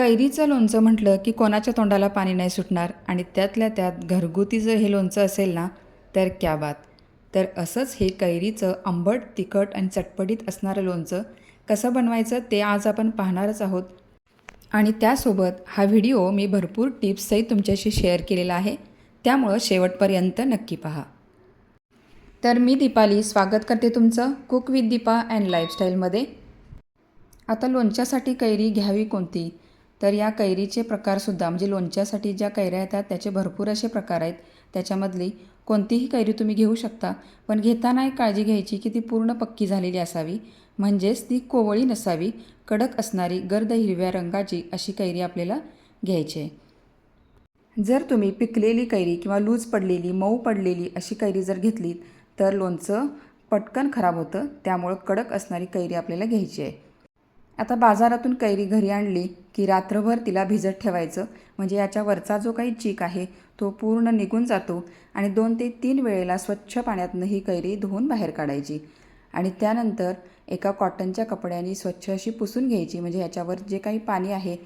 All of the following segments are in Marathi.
कैरीचं लोणचं म्हटलं की कोणाच्या तोंडाला पाणी नाही सुटणार आणि त्यातल्या त्यात घरगुती जर हे लोणचं असेल ना तर क्या बात. तर असंच हे कैरीचं आंबट तिखट आणि चटपटीत असणारं लोणचं कसं बनवायचं ते आज आपण पाहणारच आहोत. आणि त्यासोबत हा व्हिडिओ मी भरपूर टिप्सही तुमच्याशी शेअर केलेला आहे. त्यामुळं शेवटपर्यंत नक्की पहा. तर मी दीपाली स्वागत करते तुमचं कुक विथ दीपा अँड लाईफस्टाईलमध्ये. आता लोणच्यासाठी कैरी घ्यावी कोणती? तर या कैरीचे प्रकारसुद्धा म्हणजे लोणच्यासाठी ज्या कैऱ्या येतात त्याचे भरपूर असे प्रकार आहेत. त्याच्यामधली कोणतीही कैरी तुम्ही घेऊ शकता पण घेताना एक काळजी घ्यायची की ती पूर्ण पक्की झालेली असावी. म्हणजेच ती कोवळी नसावी कडक असणारी गर्द हिरव्या रंगाची अशी कैरी आपल्याला घ्यायची आहे. जर तुम्ही पिकलेली कैरी किंवा लूज पडलेली मऊ पडलेली अशी कैरी जर घेतली तर लोणचं पटकन खराब होतं त्यामुळं कडक असणारी कैरी आपल्याला घ्यायची आहे. आता बाजारातून कैरी घरी आणली की रात्रभर तिला भिजत ठेवायचं. म्हणजे याच्या वरचा जो काही चीक आहे तो पूर्ण निघून जातो आणि दोन ते तीन वेळेला स्वच्छ पाण्यातनं ही कैरी धुवून बाहेर काढायची. आणि त्यानंतर एका कॉटनच्या कपड्याने स्वच्छ अशी पुसून घ्यायची. म्हणजे याच्यावर जे काही पाणी आहे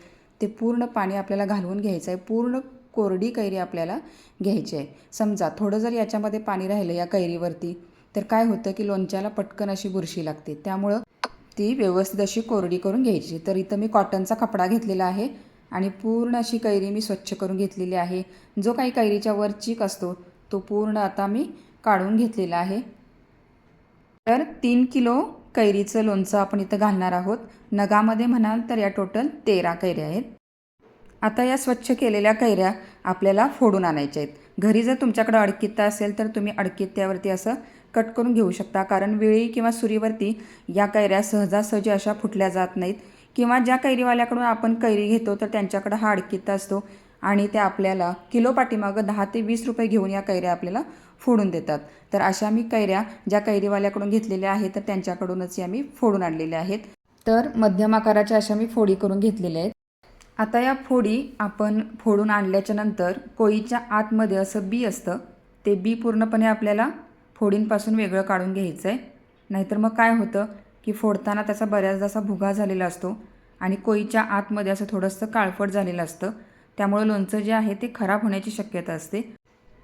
ते पूर्ण पाणी आपल्याला घालवून घ्यायचं आहे. पूर्ण कोरडी कैरी आपल्याला घ्यायची आहे. समजा थोडं जर याच्यामध्ये पाणी राहिलं या कैरीवरती तर काय होतं की लोणच्याला पटकन अशी बुरशी लागते. त्यामुळं ती व्यवस्थित अशी कोरडी करून घ्यायची. तर इथं मी कॉटनचा कपडा घेतलेला आहे आणि पूर्ण अशी कैरी मी स्वच्छ करून घेतलेली आहे. जो काही कैरीच्या वर चीक असतो तो पूर्ण आता मी काढून घेतलेला आहे. तर तीन किलो कैरीचं लोणचं आपण इथं घालणार आहोत. नगामध्ये म्हणाल तर या टोटल तेरा कैऱ्या आहेत. आता या स्वच्छ केलेल्या कैऱ्या आपल्याला फोडून आणायच्या आहेत. घरी जर तुमच्याकडं अडकित्ता असेल तर तुम्ही अडकित्त्यावरती असं कट करून घेऊ शकता. कारण वेळी किंवा सुरीवरती या कैऱ्या सहजासहजी अशा फुटल्या जात नाहीत. किंवा ज्या कैरीवाल्याकडून आपण कैरी घेतो तर त्यांच्याकडं हा अडकित्ता असतो आणि ते आपल्याला किलो पाठीमागं दहा ते वीस रुपये घेऊन या कैऱ्या आपल्याला फोडून देतात. तर अशा मी कैऱ्या ज्या कैरीवाल्याकडून घेतलेल्या आहेत तर त्यांच्याकडूनच या मी फोडून आणलेल्या आहेत. तर मध्यम आकाराच्या अशा मी फोडी करून घेतलेल्या आहेत. आता या फोडी आपण फोडून आणल्याच्या नंतर कोळीच्या आतमध्ये असं बी असतं. ते बी पूर्णपणे आपल्याला फोडींपासून वेगळं काढून घ्यायचं आहे नाहीतर मग काय होतं की फोडताना त्याचा बऱ्याचदा असा भुगा झालेला असतो आणि कोळीच्या आतमध्ये असं थोडंसं काळफट झालेलं असतं. त्यामुळं लोणचं जे आहे ते खराब होण्याची शक्यता असते.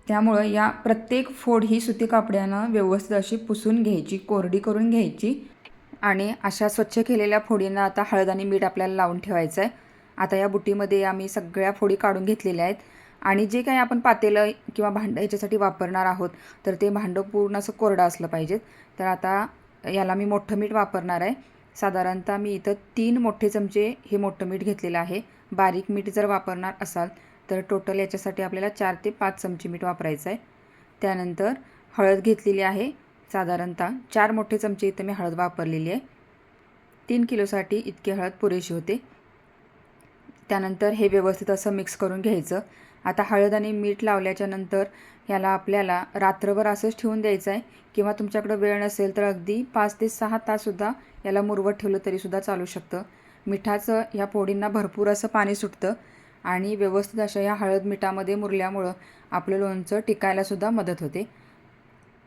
त्यामुळं या प्रत्येक फोड ही सुती कापड्यानं व्यवस्थित अशी पुसून घ्यायची कोरडी करून घ्यायची आणि अशा स्वच्छ केलेल्या फोडींना आता हळद आणि मीठ आपल्याला लावून ठेवायचं आहे आता या बुटीमध्ये आम्ही सगळ्या फोडी काढून घेतलेल्या आहेत. आणि जे काही आपण पातेलं किंवा भांडं याच्यासाठी वापरणार आहोत तर ते भांडं पूर्ण असं कोरडं असलं पाहिजेत. तर आता याला मी मोठं मीठ वापरणार आहे. साधारणतः मी इथं तीन मोठे चमचे हे मोठं मीठ घेतलेलं आहे. बारीक मीठ जर वापरणार असाल तर टोटल याच्यासाठी आपल्याला चार ते पाच चमचे मीठ वापरायचं आहे. त्यानंतर हळद घेतलेली आहे. साधारणतः चार मोठे चमचे इथं मी हळद वापरलेली आहे. तीन किलोसाठी इतकी हळद पुरेशी होते. त्यानंतर हे व्यवस्थित असं मिक्स करून घ्यायचं. आता हळद आणि मीठ लावल्याच्या नंतर याला आपल्याला रात्रभर असंच ठेवून द्यायचं आहे किंवा तुमच्याकडं वेळ नसेल तर अगदी पाच ते सहा ताससुद्धा याला मुरवत ठेवलं तरीसुद्धा चालू शकतं. मिठाचं ह्या फोडींना भरपूर असं पाणी सुटतं आणि व्यवस्थित अशा ह्या हळद मिठामध्ये मुरल्यामुळं आपलं लोणचं टिकायलासुद्धा मदत होते.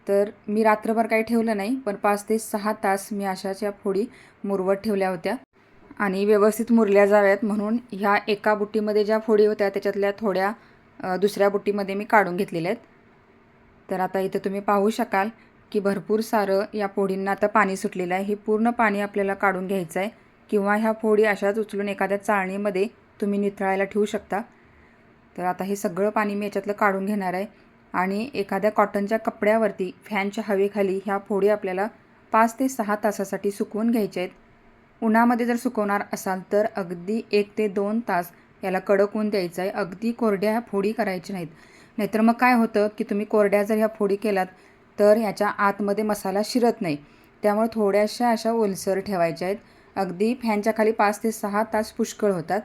तर मी रात्रभर काही ठेवलं नाही पण पाच ते सहा तास मी अशाच या फोडी मुरवत ठेवल्या होत्या. आणि व्यवस्थित मुरल्या जाव्यात म्हणून ह्या एका बुट्टीमध्ये ज्या फोडी होत्या त्याच्यातल्या थोड्या दुसऱ्या बुट्टीमध्ये मी काढून घेतलेल्या आहेत. तर आता इथं तुम्ही पाहू शकाल की भरपूर सारं या फोडींना आता पाणी सुटलेलं आहे. हे पूर्ण पाणी आपल्याला काढून घ्यायचं आहे किंवा ह्या फोडी अशाच उचलून एखाद्या चाळणीमध्ये तुम्ही निथळायला ठेवू शकता. तर आता हे सगळं पाणी मी याच्यातलं काढून घेणार आहे आणि एखाद्या कॉटनच्या कपड्यावरती फॅनच्या हवेखाली ह्या फोडी आपल्याला पाच ते सहा तासासाठी सुकवून घ्यायच्या आहेत. उन्हामध्ये जर सुकवणार असाल तर अगदी एक ते दोन तास याला कडक ऊन द्यायचं आहे. अगदी कोरड्या ह्या फोडी करायच्या नाहीत. नाहीतर मग काय होतं की तुम्ही कोरड्या जर ह्या फोडी केलात तर ह्याच्या आतमध्ये मसाला शिरत नाही. त्यामुळे थोड्याशा अशा ओलसर ठेवायच्या आहेत. अगदी फॅनच्या खाली पाच ते सहा तास पुष्कळ होतात.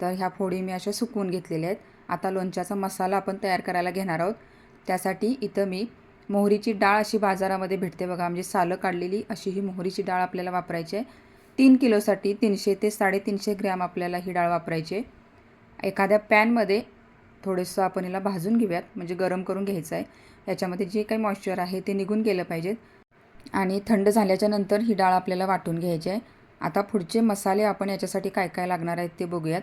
तर ह्या फोडी मी अशा सुकवून घेतलेल्या आहेत. आता लोणच्याचा मसाला आपण तयार करायला घेणार आहोत. त्यासाठी इथं मी मोहरीची डाळ अशी बाजारामध्ये भेटते बघा. म्हणजे सालं काढलेली अशी ही मोहरीची डाळ आपल्याला वापरायची आहे. तीन किलोसाठी तीनशे ते साडेतीनशे ग्रॅम आपल्याला ही डाळ वापरायची आहे. एखाद्या पॅनमध्ये थोडंसं आपण याला भाजून घेऊयात म्हणजे गरम करून घ्यायचं आहे. याच्यामध्ये जे काही मॉइश्चर आहे ते निघून गेलं पाहिजेत. आणि थंड झाल्याच्यानंतर ही डाळ आपल्याला वाटून घ्यायची आहे. आता पुढचे मसाले आपण याच्यासाठी काय काय लागणार आहेत ते बघूयात.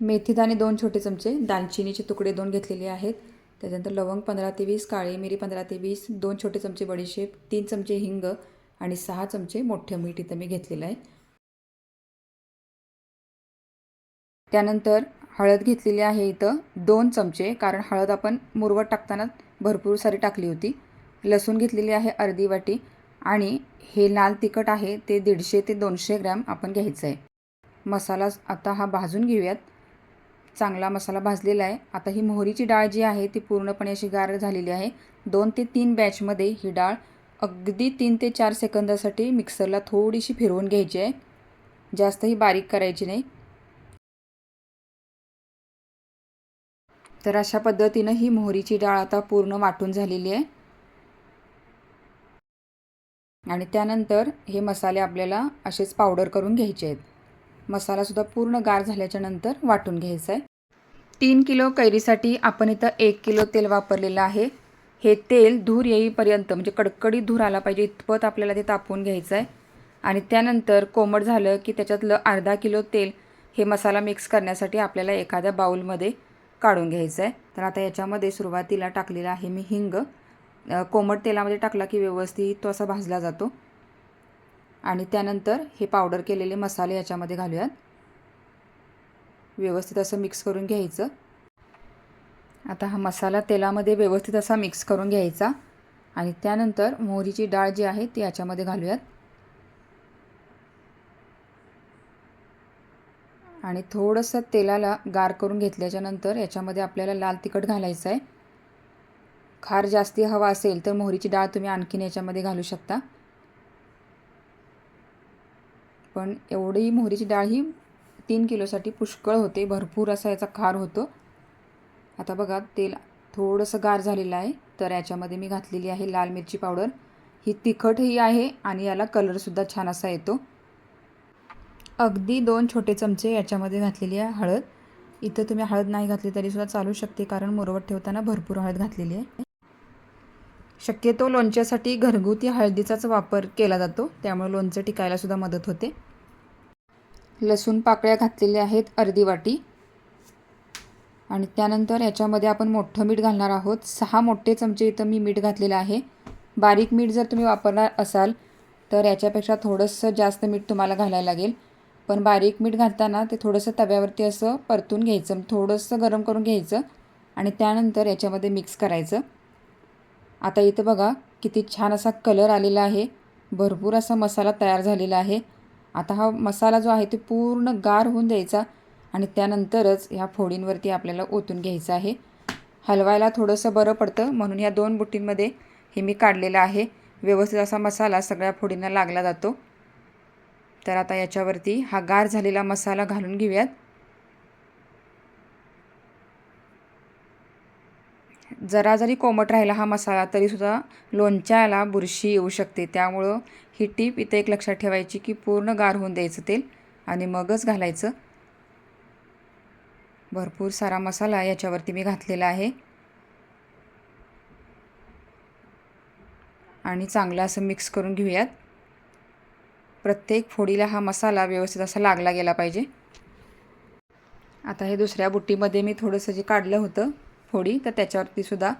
मेथीदाणे दोन छोटे चमचे दालचिनीचे तुकडे दोन घेतलेले आहेत. त्याच्यानंतर लवंग पंधरा ते वीस काळी मिरी पंधरा ते वीस दोन छोटे चमचे बडीशेप तीन चमचे हिंग आणि सहा चमचे मोठे मीठ इथं मी घेतलेलं आहे. त्यानंतर हळद घेतलेली आहे इथं दोन चमचे कारण हळद आपण मुरवत टाकताना भरपूर सारी टाकली होती. लसूण घेतलेली आहे अर्धी वाटी आणि हे लाल तिखट आहे ते दीडशे ते दोनशे ग्रॅम आपण घ्यायचं आहे. मसाला आता हा भाजून घेऊयात. चांगला मसाला भाजलेला आहे. आता ही मोहरीची डाळ जी आहे ती पूर्णपणे अशी गार झालेली आहे. दोन ते तीन बॅचमध्ये ही डाळ अगदी तीन ते चार सेकंदासाठी मिक्सरला थोडीशी फिरवून घ्यायची आहे. जास्तही बारीक करायची नाही. तर अशा पद्धतीनं ही मोहरीची डाळ आता पूर्ण वाटून झालेली आहे. आणि त्यानंतर हे मसाले आपल्याला असेच पावडर करून घ्यायचे आहेत. मसालासुद्धा पूर्ण गार झाल्याच्यानंतर वाटून घ्यायचा आहे. तीन किलो कैरीसाठी आपण इथं एक किलो तेल वापरलेलं आहे. हे तेल धूर येईपर्यंत म्हणजे कडकडीत धूर आला पाहिजे इतपत आपल्याला ते तापवून घ्यायचं आहे. आणि त्यानंतर कोमट झालं की त्याच्यातलं अर्धा किलो तेल हे मसाला मिक्स करण्यासाठी आपल्याला एखाद्या बाऊलमध्ये काढून घ्यायचं आहे तर आता याच्यामध्ये सुरुवातीला टाकलेला आहे मी हिंग. कोमट तेलामध्ये टाकला की व्यवस्थित तो असा भाजला जातो. आणि त्यानंतर हे पावडर केलेले मसाले याच्यामध्ये घालूयात. व्यवस्थित असं मिक्स करून घ्यायचं. आता हा मसाला तेलामध्ये व्यवस्थित असा मिक्स करून घ्यायचा. आणि त्यानंतर मोहरीची डाळ जी आहे ती याच्यामध्ये घालूयात. आणि थोडंसं तेलाला गार करून घेतल्याच्यानंतर याच्यामध्ये आपल्याला लाल तिखट घालायचं आहे. खार जास्ती हवा असेल तर मोहरीची डाळ तुम्ही आणखीन याच्यामध्ये घालू शकता. पण एवढी मोहरीची डाळ ही तीन किलोसाठी पुष्कळ होते भरपूर असा याचा खार होतो. आता बघा तेल थोडंसं गार झालेलं आहे तर याच्यामध्ये मी घातलेली आहे लाल मिरची पावडर. ही तिखटही आहे आणि याला कलरसुद्धा छान असा येतो. अगदी दोन छोटे चमचे याच्यामध्ये घातलेली आहे हळद. इथं तुम्ही हळद नाही घातली तरीसुद्धा चालू शकते कारण मुरवत ठेवताना भरपूर हळद घातलेली आहे. शक्यतो लोणच्यासाठी घरगुती हळदीचाच वापर केला जातो त्यामुळे लोणचं टिकायलासुद्धा मदत होते. लसूण पाकळ्या घातलेल्या आहेत अर्धी वाटी. आणि त्यानंतर याच्यामध्ये आपण मोठं मीठ घालणार आहोत. सहा मोठे चमचे इथं मी मीठ घातलेलं आहे. बारीक मीठ जर तुम्ही वापरणार असाल तर याच्यापेक्षा थोडंसं जास्त मीठ तुम्हाला घालायला लागेल. पण बारीक मीठ घालताना ते थोडंसं तव्यावरती असं परतून घ्यायचं थोडंसं गरम करून घ्यायचं आणि त्यानंतर याच्यामध्ये मिक्स करायचं. आता इथं बघा किती छान असा कलर आलेला आहे. भरपूर असा मसाला तयार झालेला आहे. आता हा मसाला जो आहे तो पूर्ण गार होऊन द्यायचा आणि त्यानंतरच ह्या फोडींवरती आपल्याला ओतून घ्यायचं आहे. हलवायला थोडंसं बरं पडतं म्हणून ह्या दोन बुटींमध्ये हे मी काढलेलं आहे. व्यवस्थित असा मसाला सगळ्या फोडींना लागला जातो. तर आता याच्यावरती हा गार झालेला मसाला घालून घेऊयात. जरा जरी कोमट राहिला हा मसाला तरीसुद्धा लोणच्याला बुरशी येऊ शकते. त्यामुळं ही टीप इथं एक लक्षात ठेवायची की पूर्ण गार होऊन द्यायचं तेल आणि मगच घालायचं. भरपूर सारा मसाला याच्यावरती मी घातलेला आहे. आणि चांगलं असं मिक्स करून घेऊयात. प्रत्येक फोडीला हा मसाला व्यवस्थित असा लागला गेला पाहिजे. आता हे दुसऱ्या बुट्टीमध्ये मी थोडंसं जे काढलं होतं फोडी तर त्याच्यावरती सुद्धा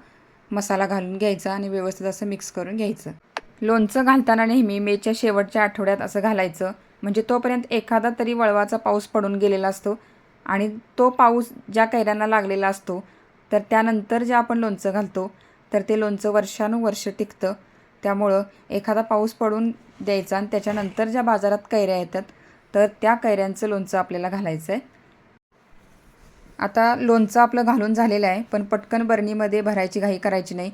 मसाला घालून घ्यायचा आणि व्यवस्थित असं मिक्स करून घ्यायचं. लोणचं घालताना नेहमी मेच्या शेवटच्या आठवड्यात असं घालायचं. म्हणजे तोपर्यंत एखादा तरी वळवाचा पाऊस पडून गेलेला असतो आणि तो पाऊस ज्या कैऱ्यांना लागलेला असतो तर त्यानंतर जे आपण लोणचं घालतो तर ते लोणचं वर्षानुवर्ष टिकतं. त्यामुळं एखादा पाऊस पडून द्यायचा आणि त्याच्यानंतर ज्या बाजारात कैऱ्या येतात तर त्या कैऱ्यांचं लोणचं आपल्याला घालायचं आहे आता लोणचं आपलं घालून झालेलं आहे पण पटकन बरणीमध्ये भरायची घाई करायची नाही.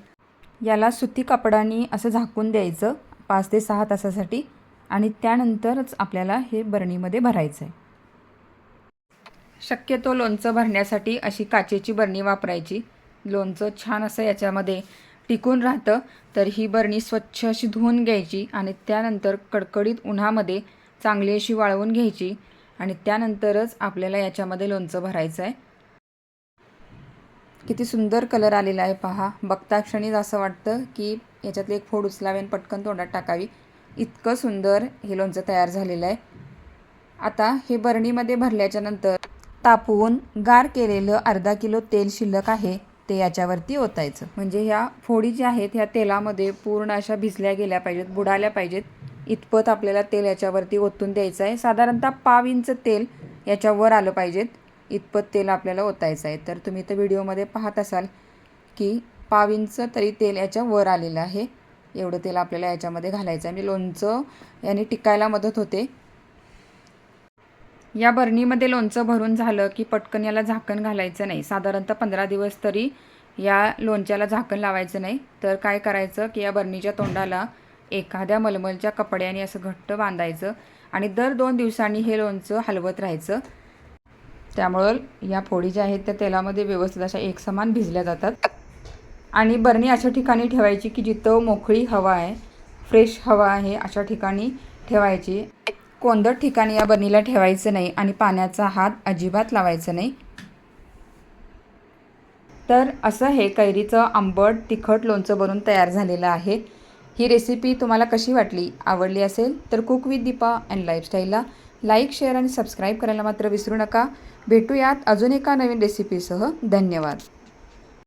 याला सुती कपडानी असं झाकून द्यायचं पाच ते सहा तासासाठी आणि त्यानंतरच आपल्याला हे बरणीमध्ये भरायचं आहे शक्यतो लोणचं भरण्यासाठी अशी काचेची बरणी वापरायची. लोणचं छान असं याच्यामध्ये टिकून राहतं तर ही बरणी स्वच्छ अशी धुवून घ्यायची आणि त्यानंतर कडकडीत उन्हामध्ये चांगली अशी वाळवून घ्यायची आणि त्यानंतरच आपल्याला याच्यामध्ये लोणचं भरायचं आहे. किती सुंदर कलर आलेला आहे पहा. बघता क्षणीच असं वाटतं की याच्यातले एक फोड उचलावी आणि पटकन तोंडात टाकावी. इतकं सुंदर हे लोणचं तयार झालेलं आहे. आता हे बरणीमध्ये भरल्याच्या नंतर तापवून गार केलेलं अर्धा किलो तेल शिल्लक आहे. ते याच्यावरती ओतायचं. म्हणजे ह्या फोडी ज्या आहेत ह्या तेलामध्ये पूर्ण अशा भिजल्या गेल्या पाहिजेत बुडाल्या पाहिजेत. इतपत आपल्याला तेल याच्यावरती ओतून द्यायचं आहे. साधारणतः पाव इंच तेल याच्यावर आलं पाहिजेत. इतपत तेल आपल्याला ओतायचं आहे. तर तुम्ही तर व्हिडिओमध्ये पाहत असाल की पाव इंच तरी तेल याच्या वर आलेलं आहे. एवढं तेल आपल्याला याच्यामध्ये घालायचं आहे. म्हणजे लोणचं याने टिकायला मदत होते. या बरणीमध्ये लोणचं भरून झालं की पटकन याला झाकण घालायचं नाही. साधारणतः पंधरा दिवस तरी या लोणच्याला झाकण लावायचं नाही. तर काय करायचं की या बरणीच्या तोंडाला एखाद्या मलमलच्या कपड्याने असं घट्ट बांधायचं आणि दर दोन दिवसांनी हे लोणचं हलवत राहायचं. त्यामुळं या फोडी ज्या आहेत त्या तेलामध्ये व्यवस्थित अशा एकसमान भिजल्या जातात. आणि बरणी अशा ठिकाणी ठेवायची की जिथं मोकळी हवा आहे फ्रेश हवा आहे अशा ठिकाणी ठेवायची. कोंदट ठिकाणी या बरणीला ठेवायचं नाही आणि पाण्याचा हात अजिबात लावायचा नाही. तर असं हे कैरीचं आंबट तिखट लोणचं बनून तयार झालेलं आहे. ही रेसिपी तुम्हाला कशी वाटली आवडली असेल तर कुक विथ दीपा अँड लाईफस्टाईलला लाईक शेअर आणि सबस्क्राईब करायला मात्र विसरू नका. भेटूयात अजून एका नवीन रेसिपीसह धन्यवाद.